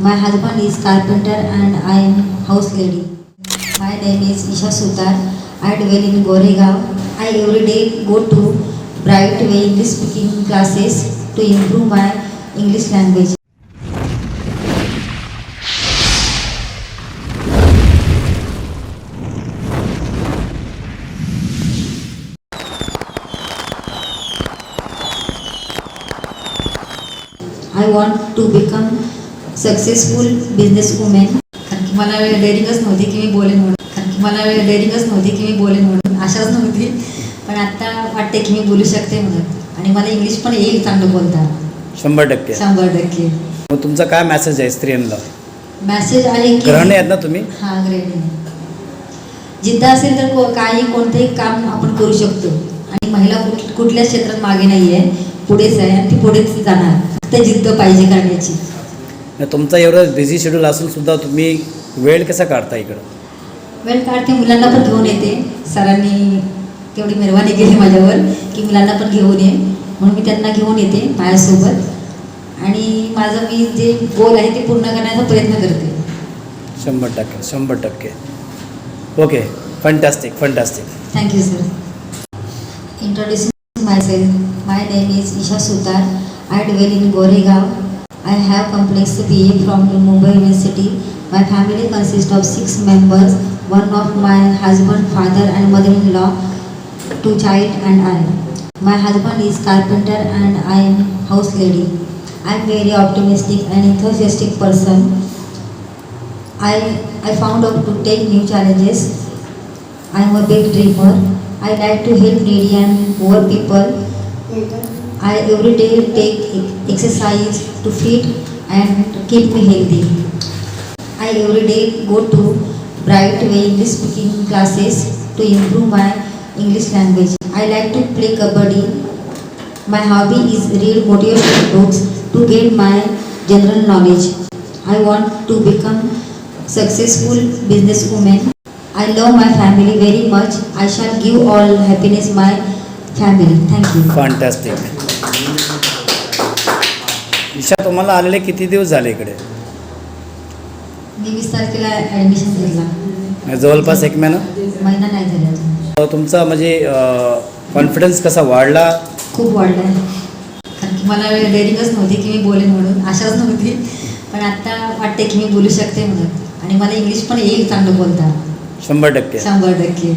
My husband is carpenter and I am house lady. My name is Isha Sutar. I dwell in Goregaon. I every day go to Bright Way English speaking classes to improve my English language. I want to become successful businesswoman. कारण की मला डेअरिंगच नव्हती की मी बोलेन म्हणून. कारण की मला डेअरिंगच नव्हती की मी बोलेन म्हणून. आशाच नव्हती. पण आता वाटते की मी बोलू शकते म्हणून. आणि मला इंग्लिश पण येईल चांगलं बोलता शंभर टक्के. शंभर टक्के. मग तुमचा काय मेसेज आहे स्त्रियांना? मॅसेज आहे की ग्रहणी आहेत ना तुम्ही? हा ग्रेड जिद्द असेल तर को- काही कोणतंही काम आपण करू शकतो. आणि महिला कुठ कुठल्याच क्षेत्रात मागे नाही आहे पुढेच आहे आणि ती पुढेच जाणार. फक्त जिद्द पाहिजे करण्याची. तुमचा एवढं बिझी शेड्यूल असून सुद्धा तुम्ही वेळ कसा काढता इकडं? वेळ काढते मुलांना पण घेऊन येते. सरांनी तेवढी मेहरबानी केली माझ्यावर की मुलांना पण घेऊन ये. म्हणून मी त्यांना घेऊन येते माझ्यासोबत. आणि माझं मी जे गोल आहे ते पूर्ण करण्याचा प्रयत्न करते. शंभर टक्के शंभर टक्के. Okay fantastic fantastic Thank you, sir. Introducing myself, my name is Isha Sutar. I dwell in Goregaon. I have completed BA from Mumbai University. My family consists of six members. One of my husband, father, and mother-in-law, two child, and I. My husband is carpenter, and I am house lady. I am very optimistic and enthusiastic person. I I found out to take new challenges. I am a big dreamer. I like to help needy and poor people. I every day take exercise to fit and keep me healthy. I every day go to Bright Way English speaking classes to improve my English language. I like to play kabaddi. My hobby is read motivational books to gain my general knowledge. I want to become successful businesswoman. I love my family very much. I shall give all happiness my Thank you. Fantastic Isha तुम्हाला आलेले किती दिवस झाले इकडे? मी वीस तारखेला admission घेतला. जवळपास एक महिना? महिना नाही झाला तुमचा म्हणजे कॉन्फिडन्स कसा वाढला? खूप वाढला. आहे कारण की मला डेअरिंगच नव्हती की मी बोलेन म्हणून. आशाच नव्हती. पण आता वाटते की मी बोलू शकते म्हणून. आणि मला इंग्लिश पण येईल चांगलं बोलता. शंभर टक्के. शंभर टक्के.